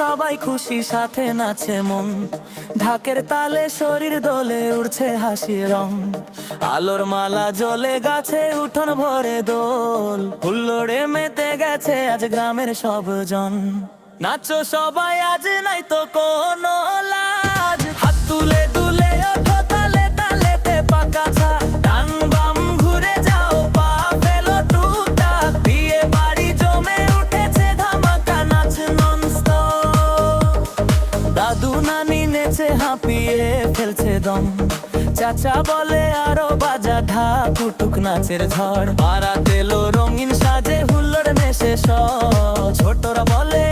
সবাই খুশি, সাথে নাচে মন। ঢাকের তালে শরীর দোলে উঠছে হাসি রং। আলোর মালা জলে গাছে উঠন ভরে দোল। হুল্লোড়ে মেতে গেছে আজ গ্রামের সব জন। নাচো সবাই, আজ নাই তো কোনো লাজ। হাঁপিয়ে ফেলছে দম। চাচা বলে, আরও বাজা ঢাকুটুক নাচের ঝড়। পাড়া তেলো রঙিন সাজে, হুল্লোড় মেশে সব ছোটরা বলে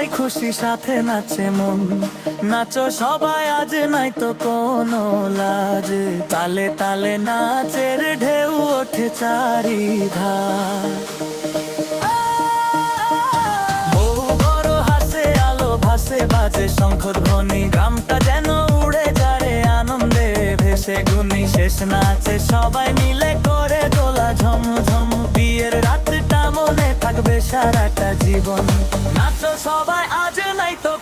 সবাই খুশি, সাথে নাচে মন। নাচো সবাই, আজ নাই তো কোনো লাজ। তালে তালে নাচের ঢেউ ওঠে আলো ভাসে, বাজে শঙ্খ ধ্বনি। গ্রামটা যেন উড়ে যারে, আনন্দে ভেসে গুনি। শেষ নাচে সবাই মিলে করে দোলা ঝমঝম। বিয়ের রাতটা মনে থাকবে সারাটা জীবন। নাচো সবাই আজ নাই তো